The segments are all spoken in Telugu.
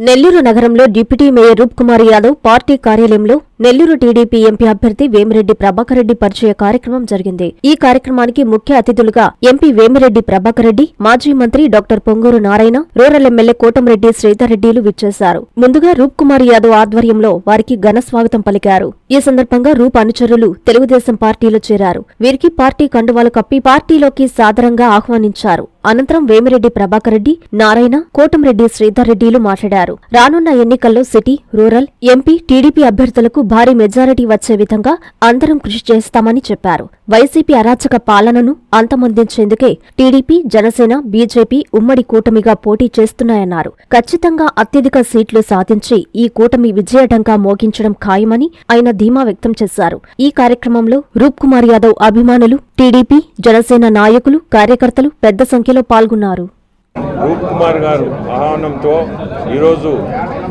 నెల్లూరు నగరంలో deputy mayor Roop Kumar Yadav party కార్యాలయంలో నెల్లూరు టీడీపీ ఎంపీ అభ్యర్థి వేమిరెడ్డి ప్రభాకర్ రెడ్డి పరిచయ కార్యక్రమం జరిగింది. ఈ కార్యక్రమానికి ముఖ్య అతిథులుగా ఎంపీ వేమిరెడ్డి ప్రభాకర్ రెడ్డి మాజీ మంత్రి doctor Ponguru Narayana rural MLA Kotamreddy శ్రీధర్రెడ్డిలు విచ్చేశారు. ముందుగా రూప్ కుమార్ యాదవ్ ఆధ్వర్యంలో వారికి ఘన స్వాగతం పలికారు. ఈ సందర్భంగా రూప్ అనుచరులు తెలుగుదేశం పార్టీలో చేరారు. వీరికి పార్టీ కండువాలు కప్పి పార్టీలోకి సాదరంగా ఆహ్వానించారు. అనంతరం వేమిరెడ్డి ప్రభాకర్ రెడ్డి నారాయణ కోటంరెడ్డి శ్రీధర్రెడ్డిలు మాట్లాడారు. రానున్న ఎన్నికల్లో సిటీ రూరల్ ఎంపీ టీడీపీ అభ్యర్థులకు భారీ మెజారిటీ వచ్చే విధంగా అందరం కృషి చేస్తామని చెప్పారు. వైసీపీ అరాచక పాలనను అంతమొందించేందుకే టీడీపీ జనసేన బీజేపీ ఉమ్మడి కూటమిగా పోటీ చేస్తున్నాయన్నారు. ఖచ్చితంగా అత్యధిక సీట్లు సాధించి ఈ కూటమి విజయఢంగా మోగించడం ఖాయమని ఆయన ధీమా వ్యక్తం చేశారు. ఈ కార్యక్రమంలో రూప్ కుమార్ యాదవ్ అభిమానులు టీడీపీ జనసేన నాయకులు కార్యకర్తలు పెద్ద సంఖ్యలో పాల్గొన్నారు. రూప్ కుమార్ గారు ఆహ్వానంతో ఈరోజు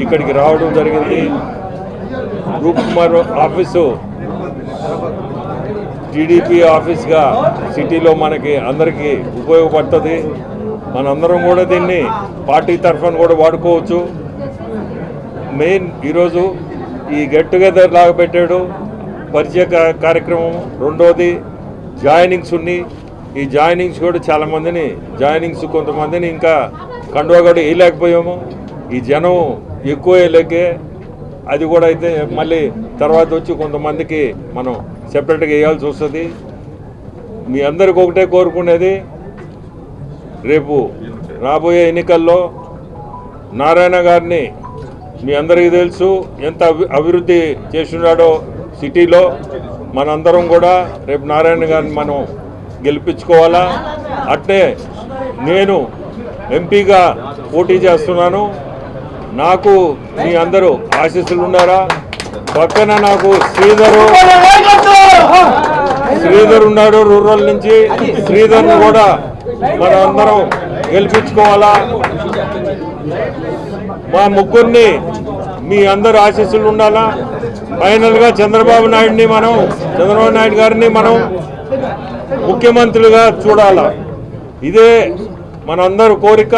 ఇక్కడికి రావడం జరిగింది. రూప్ కుమార్ ఆఫీసు టీడీపీ ఆఫీస్గా సిటీలో మనకి అందరికీ ఉపయోగపడుతుంది. మనందరం కూడా దీన్ని పార్టీ తరఫున కూడా వాడుకోవచ్చు. మెయిన్ ఈరోజు ఈ గెట్ టుగెదర్ లాగా పెట్టాడు. పరిచయ కార్యక్రమం. రెండోది జాయినింగ్స్ ఉన్నాయి. ఈ జాయినింగ్స్ కూడా చాలామందిని జాయినింగ్స్ కొంతమందిని ఇంకా కండువా కూడా వేయలేకపోయాము. ఈ జనం ఎక్కువ వేయలేకే అది కూడా అయితే మళ్ళీ తర్వాత వచ్చి కొంతమందికి మనం సెపరేట్గా వేయాల్సి వస్తుంది. మీ అందరికి ఒకటే కోరుకునేది రేపు రాబోయే ఎన్నికల్లో నారాయణ గారిని మీ అందరికీ తెలుసు ఎంత అభి- అభివృద్ధి చేస్తున్నాడో సిటీలో మనందరం కూడా రేపు నారాయణ గారిని మనం గెలిపించుకోవాలా? అట్నే నేను ఎంపీగా పోటీ చేస్తున్నాను. నాకు మీ అందరూ ఆశీస్సులు ఉన్నారా? పక్కన నాకు శ్రీధరు. శ్రీధర్ ఉన్నాడు రూరల్ నుంచి. శ్రీధర్ని కూడా మనం అందరం గెలిపించుకోవాలా? మా ముగ్గురిని మీ అందరు ఆశీస్సులు ఉండాలా? ఫైనల్గా చంద్రబాబు నాయుడిని మనం చంద్రబాబు నాయుడు గారిని మనం ముఖ్యమంత్రులుగా చూడాలా? ఇదే మనందరి కోరిక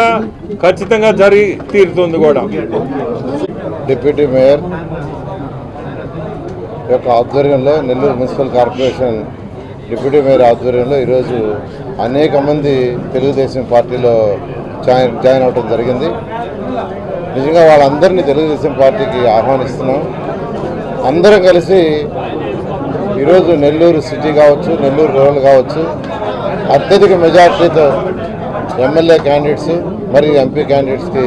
ఖచ్చితంగా జరిగి తీరుతుంది కూడా. డిప్యూటీ మేయర్ యొక్క ఆధ్వర్యంలో Nellore municipal corporation deputy mayor ఆధ్వర్యంలో ఈరోజు అనేక మంది తెలుగుదేశం పార్టీలో జాయిన్ జాయిన్ అవడం జరిగింది. నిజంగా వాళ్ళందరినీ తెలుగుదేశం పార్టీకి ఆహ్వానిస్తున్నాం. అందరం కలిసి ఈరోజు నెల్లూరు సిటీ కావచ్చు నెల్లూరు రూరల్ కావచ్చు అత్యధిక మెజార్టీతో ఎమ్మెల్యే క్యాండిడేట్స్ మరియు ఎంపీ క్యాండిడేట్స్కి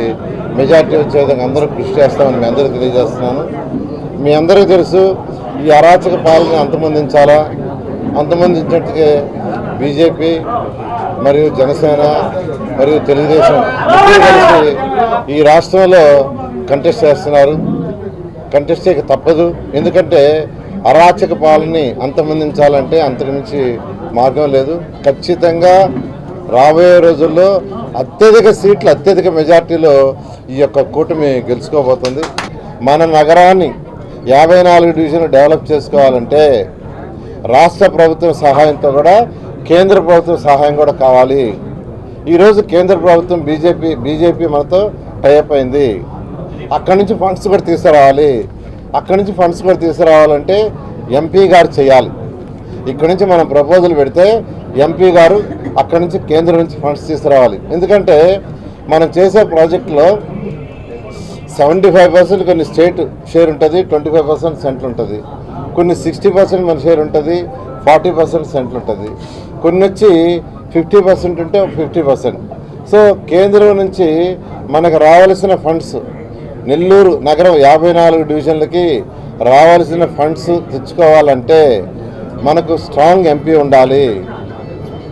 మెజార్టీ వచ్చే విధంగా అందరూ కృషి చేస్తామని మీ అందరికీ తెలియజేస్తున్నాను. మీ అందరికీ తెలుసు ఈ అరాచక పాలన అంతమొందించాలా? అంతమొందించినట్టుగా బీజేపీ మరియు జనసేన మరియు తెలుగుదేశం కలిసి ఈ రాష్ట్రంలో కంటెస్ట్ చేస్తున్నారు. కంటెస్ట్ చేయక తప్పదు. ఎందుకంటే అరాచక పాలని అంతమందించాలంటే అంతకుమించి మార్గం లేదు. ఖచ్చితంగా రాబోయే రోజుల్లో అత్యధిక సీట్లు అత్యధిక మెజార్టీలో ఈ యొక్క కూటమి గెలుచుకోబోతుంది. మన నగరాన్ని యాభై నాలుగు డివిజన్లు డెవలప్ చేసుకోవాలంటే రాష్ట్ర ప్రభుత్వం సహాయంతో కూడా కేంద్ర ప్రభుత్వం సహాయం కూడా కావాలి. ఈరోజు కేంద్ర ప్రభుత్వం బీజేపీ బీజేపీ మనతో టైప్ అయింది. అక్కడి నుంచి ఫండ్స్ కూడా తీసుకురావాలి. అక్కడి నుంచి ఫండ్స్ కూడా తీసుకురావాలంటే ఎంపీ గారు చేయాలి. ఇక్కడి నుంచి మనం ప్రపోజల్ పెడితే ఎంపీ గారు అక్కడి నుంచి కేంద్రం నుంచి ఫండ్స్ తీసుకురావాలి. ఎందుకంటే మనం చేసే ప్రాజెక్టులో సెవెంటీ ఫైవ్ పర్సెంట్ కొన్ని స్టేట్ షేర్ ఉంటుంది ట్వంటీ ఫైవ్ పర్సెంట్ సెంట్రల్ ఉంటుంది. కొన్ని సిక్స్టీ పర్సెంట్ మన షేర్ ఉంటుంది ఫార్టీ పర్సెంట్ సెంట్రల్ ఉంటుంది. కొన్ని వచ్చి ఫిఫ్టీ పర్సెంట్ ఉంటే ఫిఫ్టీ పర్సెంట్. సో కేంద్రం నుంచి మనకు రావాల్సిన ఫండ్స్ నెల్లూరు నగరం యాభై నాలుగు డివిజన్లకి రావాల్సిన ఫండ్స్ తెచ్చుకోవాలంటే మనకు స్ట్రాంగ్ ఎంపీ ఉండాలి.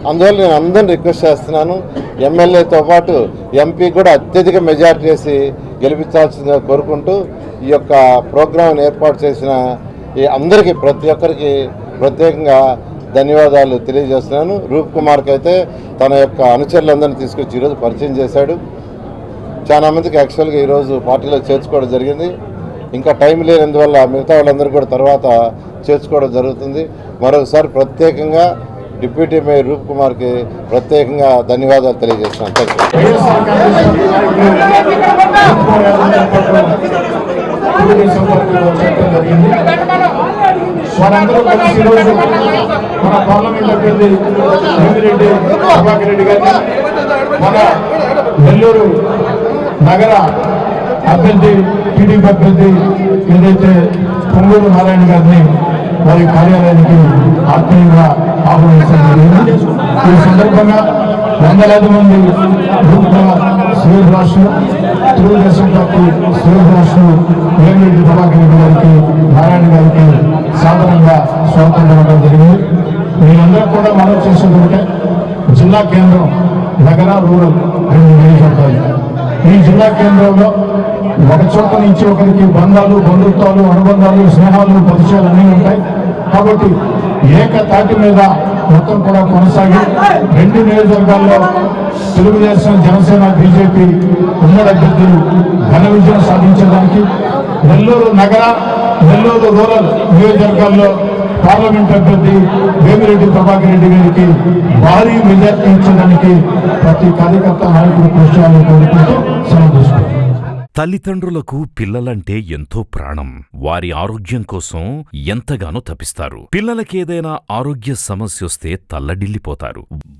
అందువల్ల నేను అందరిని రిక్వెస్ట్ చేస్తున్నాను ఎమ్మెల్యేతో పాటు ఎంపీ కూడా అత్యధిక మెజార్టీ వేసి గెలిపించాల్సిందిగా కోరుకుంటూ ఈ యొక్క ప్రోగ్రాం ఏర్పాటు చేసిన ఈ అందరికీ ప్రతి ఒక్కరికి ప్రత్యేకంగా ధన్యవాదాలు తెలియజేస్తున్నాను. రూప్ కుమార్కి అయితే తన యొక్క అనుచరులందరినీ తీసుకొచ్చి ఈరోజు పరిచయం చేశాడు. చాలామందికి యాక్చువల్గా ఈరోజు పార్టీలో చేర్చుకోవడం జరిగింది. ఇంకా టైం లేనందువల్ల మిగతా వాళ్ళందరూ కూడా తర్వాత చేర్చుకోవడం జరుగుతుంది. మరొకసారి ప్రత్యేకంగా డిప్యూటీ మేయర్ రూప్ కుమార్కి ప్రత్యేకంగా ధన్యవాదాలు తెలియజేస్తున్నాను. థ్యాంక్ జరిగింది వారందరూ కలిసి ఈరోజు మన పార్లమెంట్ అభ్యర్థి రెడ్డి ప్రభాకర్ రెడ్డి గారిని మన నెల్లూరు నగర అభ్యర్థి టీడీపీ అభ్యర్థి ఏదైతే పొంగూరు నారాయణ గారిని వారి కార్యాలయానికి ఆత్మీయంగా ఆహ్వానిస్తాను ఈ సందర్భంగా వందలాది మంది గ్రూప్ సివిల్ రాష్ట్రం తెలుగుదేశం పార్టీ సివిల్ రాష్ట్రం వేమిరెడ్డి ప్రభాకర్ రెడ్డి గారికి నారాయణ గారికి సాధారణంగా స్వాగతం ఇవ్వడం జరిగింది. మీరందరూ కూడా మనం చేసేది జిల్లా కేంద్రం నగర రూరల్ రెండు నియోజకవర్గాలు ఈ జిల్లా కేంద్రంలో ఒక చోట నుంచి ఒకరికి బంధాలు బంధుత్వాలు అనుబంధాలు స్నేహాలు పరిచయాలు అన్నీ ఉంటాయి. కాబట్టి ఏక తాటి మీద మొత్తం కూడా కొనసాగి రెండు నియోజకవర్గాల్లో తెలుగుదేశం జనసేన బీజేపీ ఉమ్మడి అభ్యర్థులు ఘన విజయం సాధించడానికి నెల్లూరు నగర నెల్లూరు రూరల్ నియోజకవర్గాల్లో పార్లమెంట్ అభ్యర్థి వేమిరెడ్డి ప్రభాకర్ రెడ్డి గారికి భారీ మెజార్టీ ఇచ్చడానికి ప్రతి కార్యకర్త నాయకుడు కృషి చేయాలని కోరుకుంటూ సెలవు తీసుకుంటాం తల్లిదండ్రులకు పిల్లలంటే ఎంతో ప్రాణం. వారి ఆరోగ్యం కోసం ఎంతగానో తపిస్తారు. పిల్లలకేదైనా ఆరోగ్య సమస్యొస్తే తల్లడిల్లిపోతారు.